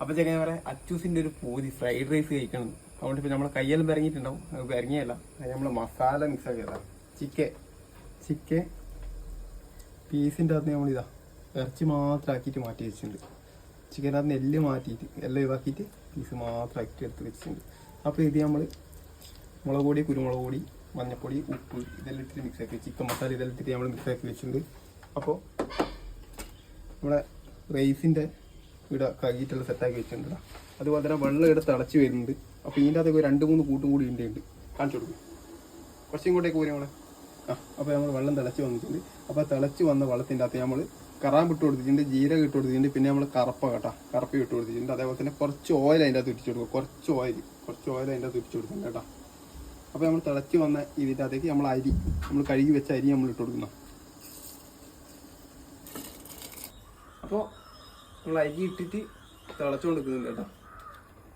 അപ്പൊ ചെങ്ങനെ പറയാം അച്ചൂസിന്റെ ഒരു പൂതി ഫ്രൈഡ് റൈസ് കഴിക്കണം. അതുകൊണ്ട് ഇപ്പൊ നമ്മളെ കയ്യെല്ലാം ഇറങ്ങിയിട്ടുണ്ടാവും അത് ഇറങ്ങിയല്ല അത് നമ്മൾ മസാല മിക്സ് ആക്കിയതാ ചിക്കൻ ചിക്കൻ പീസിന്റെ അകത്ത് ഇതാ ഇറച്ചി മാത്രം ആക്കിയിട്ട് മാറ്റി വെച്ചിട്ടുണ്ട്. ചിക്കന്റെ അകത്ത് എല്ല് മാറ്റിയിട്ട് എല്ലാം ഒഴിവാക്കിയിട്ട് പീസ് മാത്രം ആക്കിയിട്ട് എടുത്ത് വെച്ചിട്ടുണ്ട്. അപ്പോൾ ഇത് നമ്മൾ മുളക് പൊടി കുരുമുളക് പൊടി മഞ്ഞപ്പൊടി ഉപ്പ് ഇതെല്ലാം ഇട്ടിട്ട് മിക്സ് ആക്കി ചിക്കൻ മസാല ഇതെല്ലാം ഇട്ടിട്ട് നമ്മൾ മിക്സ് ആക്കി വെച്ചിട്ടുണ്ട്. അപ്പോൾ നമ്മുടെ റൈസിന്റെ ഇവിടെ കഴുകിയിട്ടുള്ള സെറ്റാക്കി വെച്ചിട്ടുണ്ട് അതുപോലെ തന്നെ വെള്ളം ഇവിടെ തിളച്ച് വരുന്നുണ്ട്. അപ്പോൾ ഇതിന്റെ അകത്തേക്ക് രണ്ട് മൂന്ന് കൂട്ടും കൂടി ഇതിന്റെ ഉണ്ട്. കാണിച്ചു കൊടുക്കും. കുറച്ചും ഇങ്ങോട്ടേക്ക് പോരും നമ്മളെ ആ അപ്പോൾ നമ്മൾ വെള്ളം തിളച്ച് വന്നിട്ടുണ്ട്. അപ്പോൾ തിളച്ച് വന്ന വെള്ളത്തിന്റെ അകത്ത് നമ്മൾ കറാമ്പ് ഇട്ട് കൊടുത്തിട്ടുണ്ട് ജീരകം ഇട്ട് കൊടുത്തിട്ടുണ്ട് പിന്നെ നമ്മൾ കറപ്പ കേട്ടോ കറപ്പ ഇട്ട് കൊടുത്തിട്ടുണ്ട്. അതേപോലെ തന്നെ കുറച്ച് ഓയിൽ അതിന്റെ അകത്ത് ഇട്ടിച്ച് കൊടുക്കും. കുറച്ച് ഓയിൽ കുറച്ച് ഓയിൽ അതിന്റെ അകത്ത് ഇട്ടിച്ച് കൊടുക്കുന്നുണ്ട് കേട്ടോ. അപ്പോൾ നമ്മൾ തിളച്ച് വന്ന ഇതിന്റെ അകത്തേക്ക് നമ്മൾ അരി നമ്മൾ കഴുകി വെച്ച അരി നമ്മൾ ഇട്ട് കൊടുക്കണം അപ്പോൾ നമ്മൾ ഇട്ടിട്ട് തിളച്ചു കേട്ടോ.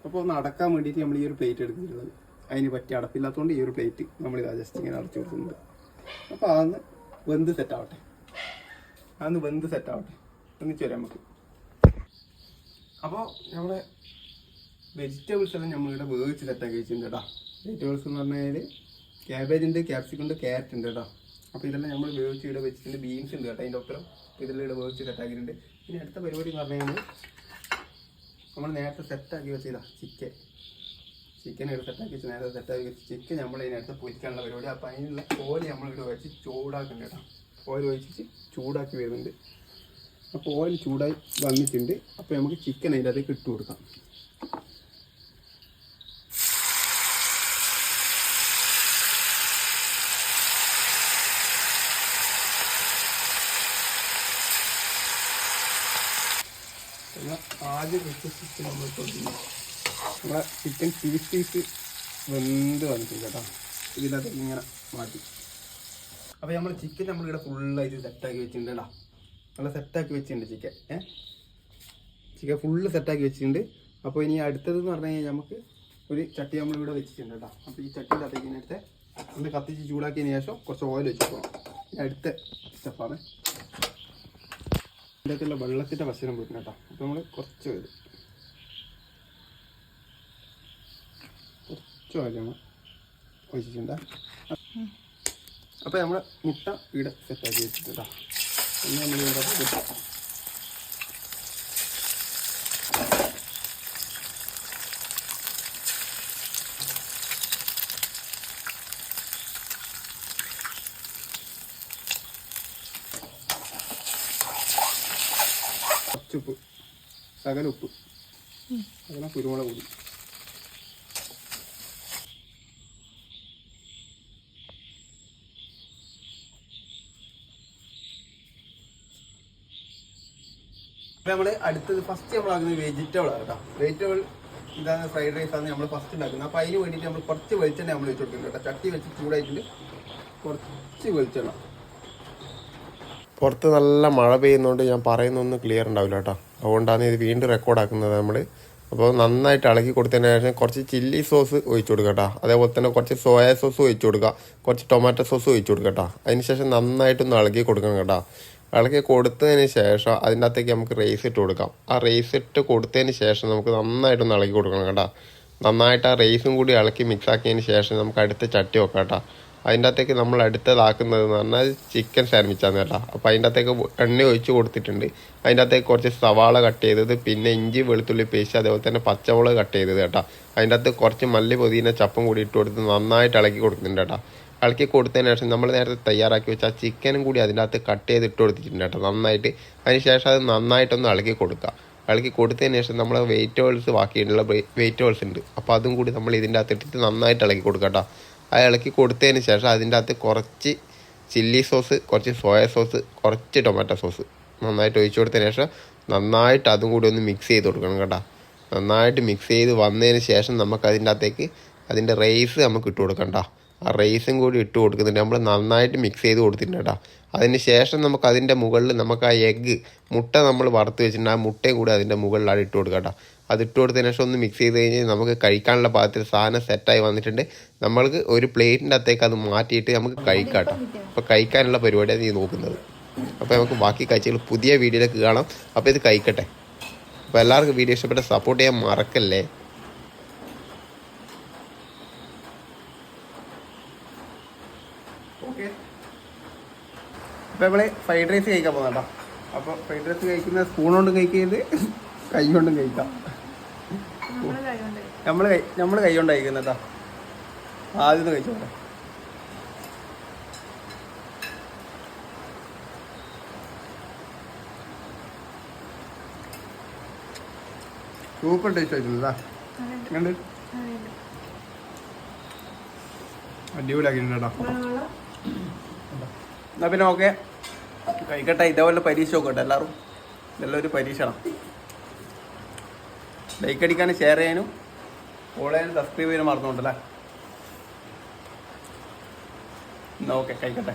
അപ്പോൾ നടക്കാൻ വേണ്ടിയിട്ട് നമ്മൾ ഈ ഒരു പ്ലേറ്റ് എടുക്കുന്നത് അതിന് പറ്റിയ അടപ്പില്ലാത്തതുകൊണ്ട് ഈ ഒരു പ്ലേറ്റ് നമ്മൾ ഇതാ ജസ്റ്റ് ഇങ്ങനെ അടച്ചു കൊടുക്കുന്നുണ്ട് അപ്പോൾ അതൊന്ന് വെന്ത് സെറ്റ് ആവട്ടെ. അതൊന്ന് വെന്ത് സെറ്റ് ആവട്ടെ. ഒന്നിച്ച് വരാം നമുക്ക്. അപ്പോൾ നമ്മുടെ വെജിറ്റബിൾസ് എല്ലാം നമ്മളിവിടെ വേവിച്ച് സെറ്റാക്കി വെച്ചിട്ടുണ്ട് കേട്ടോ. വെജിറ്റബിൾസ് എന്ന് പറഞ്ഞാൽ ക്യാബേജ് ഉണ്ട് ക്യാപ്സിക്കം ഉണ്ട് ക്യാരറ്റ് ഉണ്ട് കേട്ടോ. അപ്പോൾ ഇതെല്ലാം നമ്മൾ വേവിച്ച് ഇവിടെ വെച്ചിട്ടുണ്ട് ബീൻസ് ഉണ്ട് കേട്ടോ. അതിന്റെ ഒപ്പം ഇതെല്ലാം ഇവിടെ വേവിച്ച് സെറ്റാക്കിയിട്ടുണ്ട് ഇനി അടുത്ത പരിപാടി എന്ന് പറഞ്ഞു കഴിഞ്ഞാൽ നമ്മൾ നേരത്തെ സെറ്റാക്കി വെച്ചതാ ചിക്കൻ ചിക്കൻ ഇവിടെ സെറ്റാക്കി വെച്ച് നേരത്തെ സെറ്റാക്കി വെച്ച് ചിക്കൻ നമ്മൾ ഇതിനടുത്ത് പൊരിക്കാനുള്ള പരിപാടി. അപ്പോൾ അതിനുള്ള ഓയിൽ നമ്മൾ ഇവിടെ വെച്ച് ചൂടാക്കുന്നുണ്ട് കേട്ടോ. ഓയിൽ ഒഴിച്ചിട്ട് ചൂടാക്കി വരുന്നുണ്ട്. അപ്പോൾ ഓയിൽ ചൂടായി വന്നിട്ടുണ്ട്. അപ്പോൾ നമുക്ക് ചിക്കൻ അതിന്റെ അതിലേക്ക് ഇട്ട് കൊടുക്കാം. ആദ്യം ചിക്കൻ നമ്മൾ നമ്മളെ ചിക്കൻ പീസ് പീസ് വെന്ത് വന്നിട്ടുണ്ട് കേട്ടോ. ഇതിനകത്ത് ഇങ്ങനെ മാറ്റി. അപ്പോൾ നമ്മൾ ചിക്കൻ നമ്മളിവിടെ ഫുള്ളായിട്ട് സെറ്റാക്കി വെച്ചിട്ടുണ്ട് കേട്ടോ. നല്ല സെറ്റാക്കി വെച്ചിട്ടുണ്ട് ചിക്കൻ ഏ? ചിക്കൻ ഫുള്ള് സെറ്റാക്കി വെച്ചിട്ടുണ്ട്. അപ്പോൾ ഇനി അടുത്തത് എന്ന് പറഞ്ഞു കഴിഞ്ഞാൽ നമുക്ക് ഒരു ചട്ടി നമ്മളിവിടെ വെച്ചിട്ടുണ്ട് കേട്ടോ. അപ്പോൾ ഈ ചട്ടിന്റെ അകത്തേക്ക് ഇതിനടുത്ത് ഒന്ന് കത്തിച്ച് ചൂടാക്കിയതിന് ശേഷം കുറച്ച് ഓയിൽ വെച്ച് പോകണം അടുത്ത സ്റ്റെപ്പാണ് അകത്തുള്ള വെള്ളത്തിന്റെ വശനം പോയിട്ടുണ്ട് കേട്ടോ അപ്പോൾ നമ്മൾ കുറച്ച് വരും കുറച്ച് നമ്മൾ ഒഴിച്ചിട്ടുണ്ട്. അപ്പോൾ നമ്മൾ മുട്ട ഇവിടെ സെറ്റാക്കി വെച്ചിട്ടുണ്ട് കേട്ടോ ഇനി നമ്മൾ ഉപ്പ്. സകല ഉപ്പ്. അങ്ങനെ കുരുമുളക് പൊടി. നമ്മൾ നമ്മൾ അടുത്തത് ഫസ്റ്റ് നമ്മൾ ആക്കുന്നത് വെജിറ്റബിൾ ആണ് കേട്ടോ. വെജിറ്റബിൾ ഇതാണ് ഫ്രൈഡ് റൈസ് ആണ് നമ്മൾ ഫസ്റ്റ് ഉണ്ടാക്കുന്നത്. അപ്പൊ അതിന് വേണ്ടിയിട്ട് നമ്മൾ കുറച്ച് വെളിച്ചെണ്ണ നമ്മൾ വെച്ച് കൊടുക്കുന്നുണ്ട് കേട്ടോ. ചട്ടി വെച്ച് ചൂടായിട്ടുണ്ട്. കുറച്ച് വെളിച്ചെണ്ണ. പുറത്ത് നല്ല മഴ പെയ്യുന്നതുകൊണ്ട് ഞാൻ പറയുന്നൊന്നും ക്ലിയർ ഉണ്ടാവില്ല കേട്ടോ. അതുകൊണ്ടാണ് ഇത് വീണ്ടും റെക്കോർഡാക്കുന്നത് നമ്മൾ അപ്പോൾ നന്നായിട്ട് ഇളക്കി കൊടുത്തതിന് ശേഷം കുറച്ച് ചില്ലി സോസ് ഒഴിച്ചു കൊടുക്കുക കേട്ടോ. അതേപോലെ തന്നെ കുറച്ച് സോയ സോസ് ഒഴിച്ചു കൊടുക്കുക. കുറച്ച് ടൊമാറ്റോ സോസ് ഒഴിച്ചു കൊടുക്കുക കേട്ടോ. അതിന് ശേഷം നന്നായിട്ടൊന്ന് ഇളക്കി കൊടുക്കണം കേട്ടോ. ഇളക്കി കൊടുത്തതിന് ശേഷം അതിന്റെ അകത്തേക്ക് നമുക്ക് റൈസ് ഇട്ട് കൊടുക്കാം. ആ റൈസ് ഇട്ട് കൊടുത്തതിന് ശേഷം നമുക്ക് നന്നായിട്ടൊന്ന് ഇളക്കി കൊടുക്കണം കേട്ടോ. നന്നായിട്ട് ആ റൈസും കൂടി ഇളക്കി മിക്സ് ആക്കിയതിന് ശേഷം നമുക്ക് അടുത്ത ചട്ടി വെക്കാം കേട്ടോ. അതിന്റെ അകത്തേക്ക് നമ്മൾ അടുത്തതാക്കുന്നത് എന്ന് പറഞ്ഞാൽ ചിക്കൻ സാൻഡ്വിച്ചാണ് കേട്ടോ. അപ്പോൾ അതിന്റെ അകത്തേക്ക് എണ്ണ ഒഴിച്ച് കൊടുത്തിട്ടുണ്ട്. അതിന്റെ അകത്തേക്ക് കുറച്ച് സവാള കട്ട് ചെയ്തത് പിന്നെ ഇഞ്ചി വെളുത്തുള്ളി പേസ്റ്റ് അതേപോലെ തന്നെ പച്ചമുളക് കട്ട് ചെയ്തത് കേട്ടോ. അതിന്റെ അകത്ത് കുറച്ച് മല്ലി പൊതിന ചപ്പും കൂടി ഇട്ട് കൊടുത്ത് നന്നായിട്ട് ഇളക്കി കൊടുക്കുന്നുണ്ട് കേട്ടോ. ഇളക്കി കൊടുത്തതിന് ശേഷം നമ്മൾ നേരത്തെ തയ്യാറാക്കി വെച്ച ആ ചിക്കനും കൂടി അതിന്റെ അകത്ത് കട്ട് ചെയ്ത് ഇട്ട് കൊടുത്തിട്ടുണ്ട് കേട്ടോ നന്നായിട്ട്. അതിന് ശേഷം അത് നന്നായിട്ടൊന്ന് ഇളക്കി കൊടുക്കുക. ഇളക്കി കൊടുത്തതിന് ശേഷം നമ്മൾ വെജിറ്റബിൾസ് ബാക്കിയിട്ടുള്ള വെജിറ്റബിൾസ് ഉണ്ട്. അപ്പോൾ അതും കൂടി നമ്മൾ ഇതിന്റെ അകത്ത് ഇട്ടിട്ട് നന്നായിട്ട് ഇളക്കി കൊടുക്കാം കേട്ടോ. ആ ഇളക്കി കൊടുത്തതിന് ശേഷം അതിന്റെ അകത്ത് കുറച്ച് ചില്ലി സോസ് കുറച്ച് സോയ സോസ് കുറച്ച് ടൊമാറ്റോ സോസ് നന്നായിട്ട് ഒഴിച്ചു കൊടുത്തതിന് ശേഷം നന്നായിട്ട് അതും കൂടി ഒന്ന് മിക്സ് ചെയ്ത് കൊടുക്കണം കേട്ടോ. നന്നായിട്ട് മിക്സ് ചെയ്ത് വന്നതിന് ശേഷം നമുക്ക് അതിന്റെ അകത്തേക്ക് അതിന്റെ റൈസ് നമുക്ക് ഇട്ട് കൊടുക്കണ്ട ആ റൈസും കൂടി ഇട്ട് കൊടുക്കുന്നുണ്ട്. നമ്മൾ നന്നായിട്ട് മിക്സ് ചെയ്ത് കൊടുത്തിട്ടുണ്ട് കേട്ടോ. അതിന് ശേഷം നമുക്ക് അതിന്റെ മുകളിൽ നമുക്ക് ആ എഗ്ഗ് മുട്ട നമ്മൾ വറുത്ത് വെച്ചിട്ടുണ്ട്. ആ മുട്ടയും കൂടി അതിന്റെ മുകളിലാണ് ഇട്ട് കൊടുക്കുക കേട്ടോ. അത് ഇട്ട് കൊടുത്തതിന് ശേഷം ഒന്ന് മിക്സ് ചെയ്ത് കഴിഞ്ഞാൽ നമുക്ക് കഴിക്കാനുള്ള പാകത്തിൽ സാധനം സെറ്റായി വന്നിട്ടുണ്ട്. നമ്മൾക്ക് ഒരു പ്ലേറ്റിന്റെ അകത്തേക്ക് അത് മാറ്റിയിട്ട് നമുക്ക് കഴിക്കാം കേട്ടോ. അപ്പോൾ കഴിക്കാനുള്ള പരിപാടിയാണ് നീ നോക്കുന്നത്. അപ്പോൾ നമുക്ക് ബാക്കി കാഴ്ചകൾ പുതിയ വീഡിയോയിലേക്ക് കാണാം. അപ്പോൾ ഇത് കഴിക്കട്ടെ. അപ്പോൾ എല്ലാവർക്കും വീഡിയോ ഇഷ്ടപ്പെട്ട സപ്പോർട്ട് ചെയ്യാൻ മറക്കല്ലേ? ഓക്കെ അപ്പോൾ നമ്മൾ ഫ്രൈഡ് റൈസ് കഴിക്കാൻ പോകുന്നതാ അപ്പോൾ ഫ്രൈഡ് റൈസ് കഴിക്കുന്ന സ്പൂൺ കൊണ്ടും കഴിക്കരുത് കൈ കൊണ്ടും കഴിക്കാം. നമ്മൾ കൈ നമ്മൾ കൈ കൊണ്ട് കഴിക്കുന്നതാ ആദ്യം കഴിച്ചോട്ടെ സൂപ്പർ ടേസ്റ്റ് ആയിട്ടുള്ളതാ കണ്ട് അടിപൊളിയാക്കിയിട്ടുണ്ട് എന്നാ പിന്നെ ഓക്കെ കഴിക്കട്ടെ ഇതേപോലെ പരീക്ഷ നോക്കട്ടെ എല്ലാവരും ഇതെല്ലാം ഒരു പരീക്ഷണം ലൈക്ക് അടിക്കാനും ഷെയർ ചെയ്യാനും ഫോളോ ചെയ്യാനും സബ്സ്ക്രൈബ് ചെയ്യാനും മറന്നുകൊണ്ടല്ലേ? എന്നാൽ ഓക്കെ കഴിക്കട്ടെ.